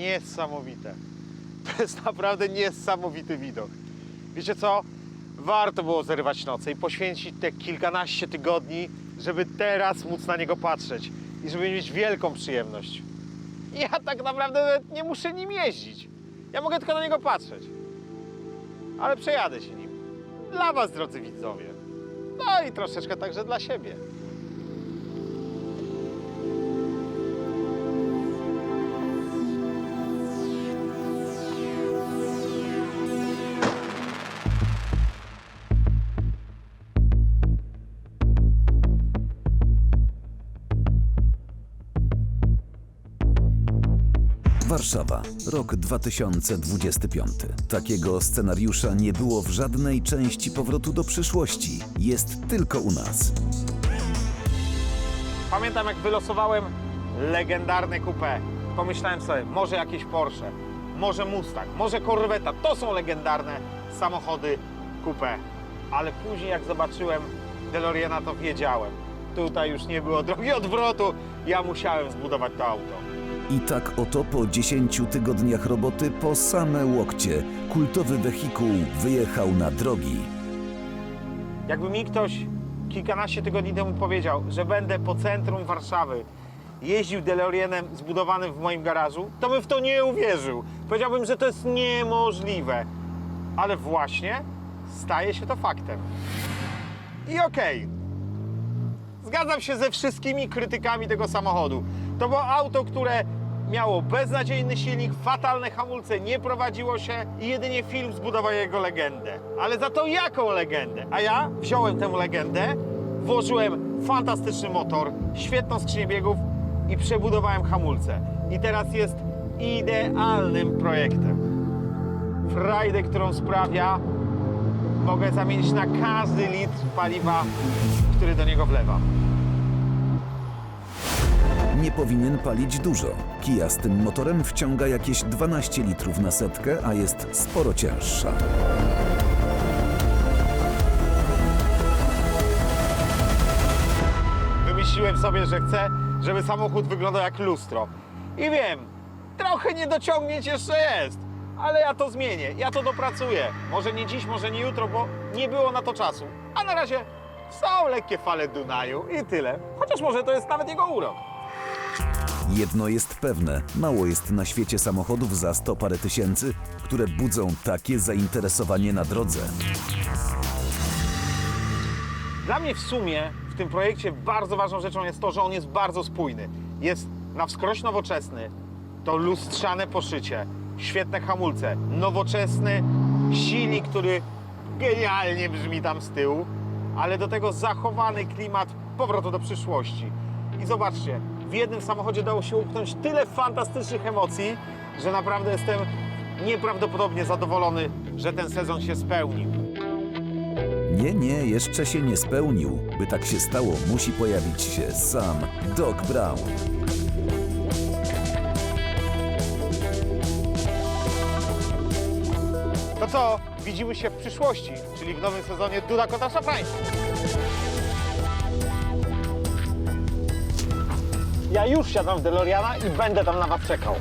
niesamowite. To jest naprawdę niesamowity widok. Wiecie co? Warto było zerwać noce i poświęcić te kilkanaście tygodni, żeby teraz móc na niego patrzeć i żeby mieć wielką przyjemność. Ja tak naprawdę nie muszę nim jeździć. Ja mogę tylko na niego patrzeć. Ale przejadę się nim. Dla Was, drodzy widzowie. No i troszeczkę także dla siebie. Warszawa, rok 2025. Takiego scenariusza nie było w żadnej części powrotu do przyszłości. Jest tylko u nas. Pamiętam jak wylosowałem legendarne coupé. Pomyślałem sobie, może jakieś Porsche, może Mustang, może Corvetta. To są legendarne samochody coupé. Ale później jak zobaczyłem DeLoreana, to wiedziałem. Tutaj już nie było drogi odwrotu. Ja musiałem zbudować to auto. I tak oto po 10 tygodniach roboty po same łokcie kultowy wehikuł wyjechał na drogi. Jakby mi ktoś kilkanaście tygodni temu powiedział, że będę po centrum Warszawy jeździł DeLoreanem zbudowanym w moim garażu, to bym w to nie uwierzył. Powiedziałbym, że to jest niemożliwe. Ale właśnie staje się to faktem. I okej, zgadzam się ze wszystkimi krytykami tego samochodu. To było auto, które miało beznadziejny silnik, fatalne hamulce, nie prowadziło się i jedynie film zbudował jego legendę. Ale za to jaką legendę? A ja wziąłem tę legendę, włożyłem fantastyczny motor, świetną skrzynię biegów i przebudowałem hamulce. I teraz jest idealnym projektem. Frajdę, którą sprawia, mogę zamienić na każdy litr paliwa, który do niego wlewam. Nie powinien palić dużo. Kia z tym motorem wciąga jakieś 12 litrów na setkę, a jest sporo cięższa. Wymyśliłem sobie, że chcę, żeby samochód wyglądał jak lustro. I wiem, trochę niedociągnięć jeszcze jest, ale ja to zmienię, ja to dopracuję. Może nie dziś, może nie jutro, bo nie było na to czasu. A na razie są lekkie fale Dunaju i tyle. Chociaż może to jest nawet jego urok. Jedno jest pewne, mało jest na świecie samochodów za 100 parę tysięcy, które budzą takie zainteresowanie na drodze. Dla mnie w sumie w tym projekcie bardzo ważną rzeczą jest to, że on jest bardzo spójny. Jest na wskroś nowoczesny, to lustrzane poszycie, świetne hamulce, nowoczesny silnik, który genialnie brzmi tam z tyłu, ale do tego zachowany klimat powrotu do przyszłości. I zobaczcie, w jednym samochodzie dało się upchnąć tyle fantastycznych emocji, że naprawdę jestem nieprawdopodobnie zadowolony, że ten sezon się spełnił. Nie, nie, jeszcze się nie spełnił. By tak się stało, musi pojawić się sam Doc Brown. To co? Widzimy się w przyszłości, czyli w nowym sezonie Duda Kota Szaprański. Ja już siadam w DeLoreana i będę tam na was czekał.